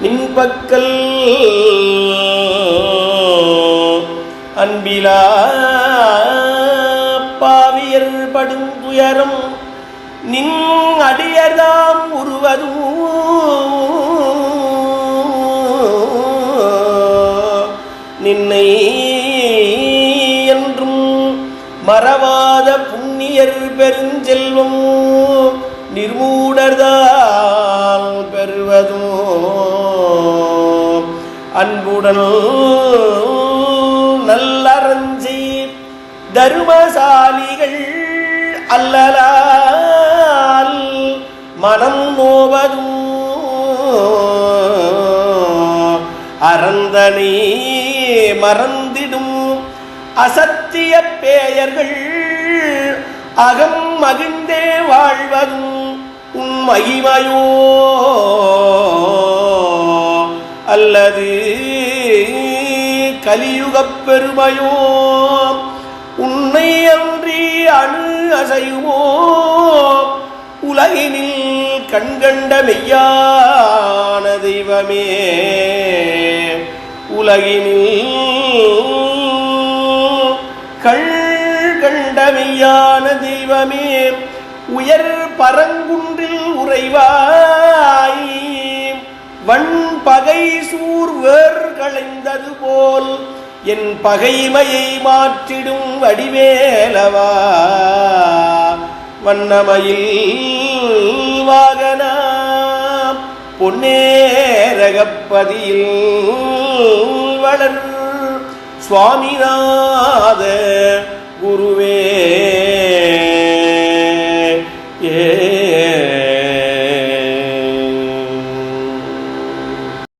நின்பக்கல் அன்பிலா பாவியர் படும் துயரம் நின் அடியர்தாம் உருவதும் நின்னை என்றும் மறவாத புண்ணியர் பெருஞ்செல்வம் நிர்மூடர்தான் அன்புடன் நல்லறஞ்சி தருமசாலிகள் அல்லலால் மனம் நோவதும் அறந்தனை மறந்திடும் அசத்திய பேயர்கள் அகம் மகிழ்ந்தே வாழ்வதும் உன் மகிமையோ அல்லது கலியுகப் பெருமையோ? உன்னை அன்றி அணு அசைவோ உலகினில் கண்கண்ட மெய்யான தெய்வமே. உலகினில் கள் கண்ட மெய்யான தெய்வமே. உயர் பரங்குன்றில் உறைவாய். வன் பகை களைந்தது போல் என் பகைமையை மாற்றிடும் வடிவேலவா. வண்ணமயில் வாகனா பொன்னேரகப்பதியில் வளர் சுவாமிநாத குருவே.